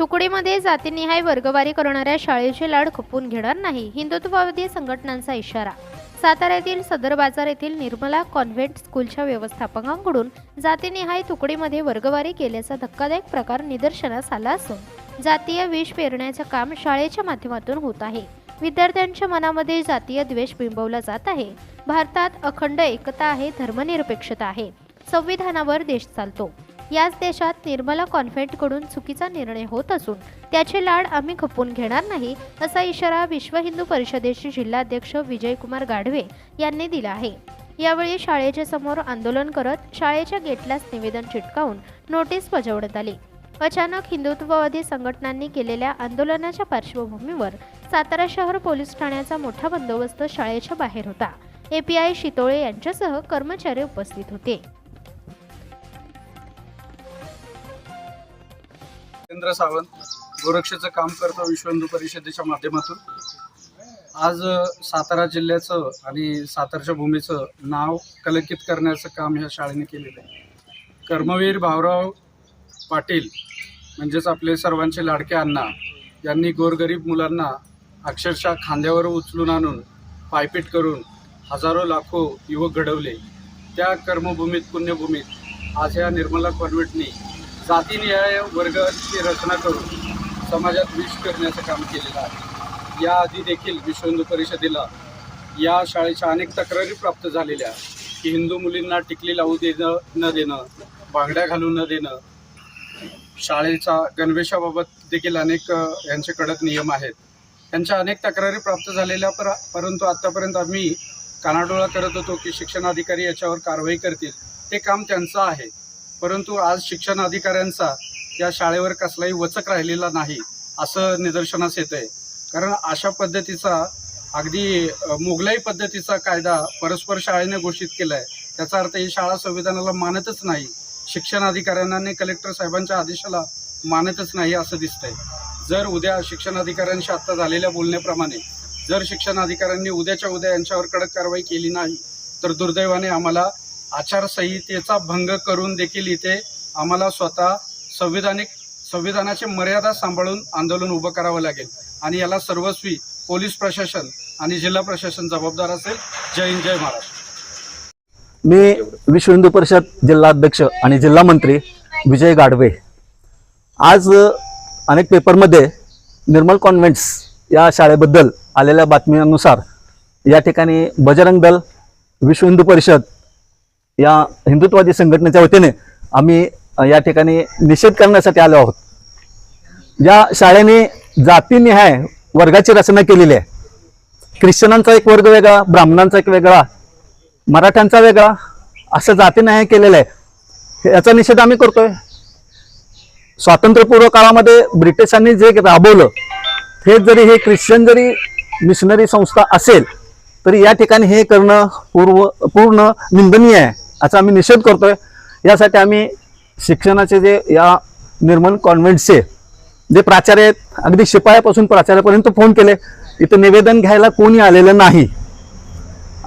तुकडीमध्ये जातीनिहाय वर्गवारी करणाऱ्या शाळेचे लाड खपून घेणार नाही. हिंदुत्ववादी संघटनांचा इशारा. साताऱ्यातील सदर बाजार येथील निर्मला कॉन्व्हेंट स्कूलच्या व्यवस्थापकांकडून जातीनिहाय तुकडीमध्ये वर्गवारी केल्याचा धक्कादायक प्रकार निदर्शनास आला असून जातीय विष पेरण्याचं काम शाळेच्या माध्यमातून होत आहे. विद्यार्थ्यांच्या मनामध्ये जातीय द्वेष बिंबवला जात आहे. भारतात अखंड एकता आहे धर्मनिरपेक्षता आहे. संविधानावर देश चालतो. याच देशात निर्मला कॉन्व्हेंटकडून चुकीचा निर्णय होत असून त्याचे लाड आम्ही खपवून घेणार नाही असा इशारा विश्व हिंदू परिषदेचे जिल्हाध्यक्ष विजयकुमार गाढवे यांनी दिला आहे. यावेळी शाळेच्या समोर आंदोलन करत शाळेच्या गेटलाच निवेदन चिटकावून नोटीस बजावण्यात आली. अचानक हिंदुत्ववादी संघटनांनी केलेल्या आंदोलनाच्या पार्श्वभूमीवर सातारा शहर पोलीस ठाण्याचा मोठा बंदोबस्त शाळेच्या बाहेर होता. एपीआय शितोळे यांच्यासह कर्मचारी उपस्थित होते. रवींद्र सावंत गोरक्षेचं काम करतो विश्व हिंदू परिषदेच्या माध्यमातून. आज सातारा जिल्ह्याचं आणि सातारच्या भूमीचं नाव कलंकित करण्याचं काम ह्या शाळेने केलेलं आहे. कर्मवीर भाऊराव पाटील म्हणजेच आपले सर्वांचे लाडके अण्णा यांनी गोरगरीब मुलांना अक्षरशः खांद्यावर उचलून आणून पायपीट करून हजारो लाखो युवक घडवले. त्या कर्मभूमीत पुण्यभूमीत आज या निर्मला कॉन्व्हेंटनी जातीनिहाय वर्गाची रचना करून समाजात विष करण्याचं काम केलेलं आहे. याआधी देखील विश्व हिंदू परिषदेला या शाळेच्या अनेक तक्रारी प्राप्त झालेल्या की हिंदू मुलींना टिकली लावू देणं न देणं बांगड्या घालू न देणं शाळेचा गणवेशाबाबत देखील अनेक यांचे कडक नियम आहेत. त्यांच्या अनेक तक्रारी प्राप्त झालेल्या पर परंतु आत्तापर्यंत आम्ही कानाडोळा करत होतो की शिक्षण अधिकारी याच्यावर कारवाई करतील. ते काम त्यांचं आहे. परंतु आज शिक्षण अधिकाऱ्यांचा या शाळेवर कसलाही वचक राहिलेला नाही असं निदर्शनास येत आहे कारण अशा पद्धतीचा अगदी मुघलाई मोगलाई पद्धतीचा कायदा परस्पर शाळेने घोषित केला आहे त्याचा अर्थ ही शाळा संविधानाला मानतच नाही. शिक्षण अधिकाऱ्यांना आणि कलेक्टर साहेबांच्या आदेशाला मानतच नाही असं दिसतंय. जर उद्या शिक्षण अधिकाऱ्यांशी आत्ता झालेल्या बोलण्याप्रमाणे जर शिक्षण अधिकाऱ्यांनी उद्याच्या उद्या यांच्यावर कडक कारवाई केली नाही तर दुर्दैवाने आम्हाला आचारसंहितेचा भंग करून देखील इथे आम्हाला स्वतः संविधानिक संविधानाची मर्यादा सांभाळून आंदोलन उभं करावं लागेल. आणि याला सर्वस्वी पोलीस प्रशासन आणि जिल्हा प्रशासन जबाबदार असेल. जय हिंद जय महाराष्ट्र. मी विश्व हिंदू परिषद जिल्हाध्यक्ष आणि जिल्हा मंत्री विजय गाढवे. आज अनेक पेपरमध्ये निर्मल कॉन्व्हेंट्स या शाळेबद्दल आलेल्या बातम्यांनुसार या ठिकाणी बजरंग दल विश्व हिंदू परिषद या हिंदुत्वादी संघटनेच्या वतीने आम्ही या ठिकाणी निषेध करण्यासाठी आलो आहोत. या शाळेने जातीनिहाय वर्गाची रचना केलेली आहे. ख्रिश्चनांचा एक वर्ग वेगळा ब्राह्मणांचा एक वेगळा मराठ्यांचा वेगळा असं जातीनिहाय केलेलं आहे. याचा निषेध आम्ही करतोय. स्वातंत्र्यपूर्व काळामध्ये ब्रिटिशांनी जे राबवलं हे जरी हे ख्रिश्चन जरी मिशनरी संस्था असेल तरी या ठिकाणी हे करणं पूर्व पूर्ण निंदनीय आहे. याचा आम्ही निषेध करतोय. यासाठी आम्ही शिक्षणाचे जे या निर्मल कॉन्व्हेंटचे जे प्राचार्य आहेत अगदी शिपायापासून प्राचार्यापर्यंत फोन केले. इथं निवेदन घ्यायला कोणी आलेलं नाही.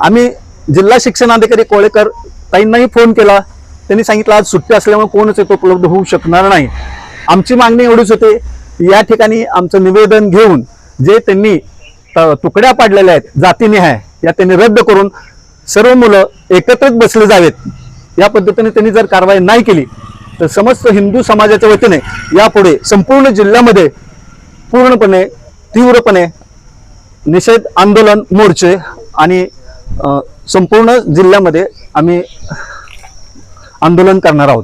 आम्ही जिल्हा शिक्षणाधिकारी कोळेकर ताईंनाही फोन केला. त्यांनी सांगितलं आज सुट्टी असल्यामुळे कोणच येतो उपलब्ध होऊ शकणार नाही. आमची मागणी एवढीच होती या ठिकाणी आमचं निवेदन घेऊन जे त्यांनी तुकड्या पाडलेल्या आहेत जातीनिहाय या त्यांनी रद्द करून सर्व मुलं एकत्रच बसले जावेत. या पद्धतीने त्यांनी जर कारवाई नाही केली तर समस्त हिंदू समाजाच्या वतीने यापुढे संपूर्ण जिल्ह्यामध्ये पूर्णपणे तीव्रपणे निषेध आंदोलन मोर्चे आणि संपूर्ण जिल्ह्यामध्ये आम्ही आंदोलन करणार आहोत.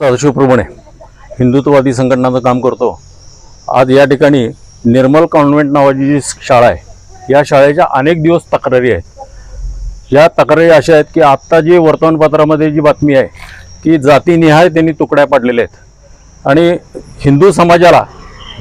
सदाशिवप्रमाणे हिंदुत्ववादी संघटनाचं काम करतो. आज या ठिकाणी निर्मल कॉन्व्हेंट नावाची जी शाळा आहे या शाळेच्या अनेक दिवस तक्रारी आहेत. या तक्रारी अशा आहेत की आत्ता जी वर्तमानपत्रामध्ये जी बातमी आहे की जातीनिहाय त्यांनी तुकड्या पाडलेल्या आहेत. आणि हिंदू समाजाला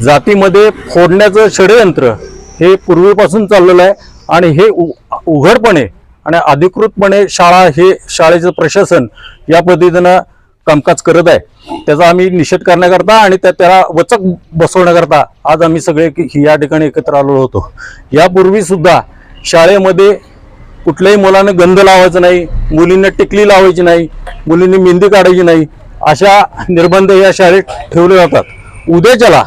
जातीमध्ये फोडण्याचं षडयंत्र हे पूर्वीपासून चाललेलं आहे आणि हे उ उघडपणे आणि अधिकृतपणे शाळा हे शाळेचं प्रशासन या पद्धतीनं कामकाज करत आहे. त्याचा आम्ही निषेध करण्याकरता आणि त्या त्याला वचक बसवण्याकरता आज आम्ही सगळे या ठिकाणी एकत्र आलो होतो. यापूर्वी सुद्धा शाळेमध्ये कुठल्याही मुलानं गंध लावायचं नाही मुलींना टिकली लावायची नाही मुलींनी मेहंदी काढायची नाही अशा निर्बंध या शाळेत ठेवले जातात. उद्याच्याला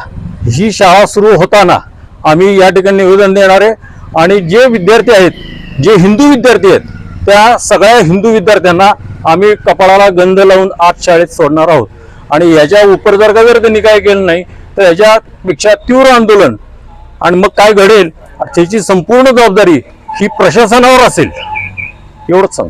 ही शाळा सुरू होताना आम्ही या ठिकाणी निवेदन देणार आहे. आणि जे विद्यार्थी आहेत जे हिंदू विद्यार्थी आहेत त्या सगळ्या हिंदू विद्यार्थ्यांना आम्ही कपाळाला गंध लावून आज शाळेत सोडणार आहोत. आणि याच्या उपर जर का जर त्यांनी काय केलं नाही तर याच्यापेक्षा तीव्र आंदोलन आणि मग काय घडेल त्याची संपूर्ण जबाबदारी ही प्रशासनावर असेल. एवढंच सांग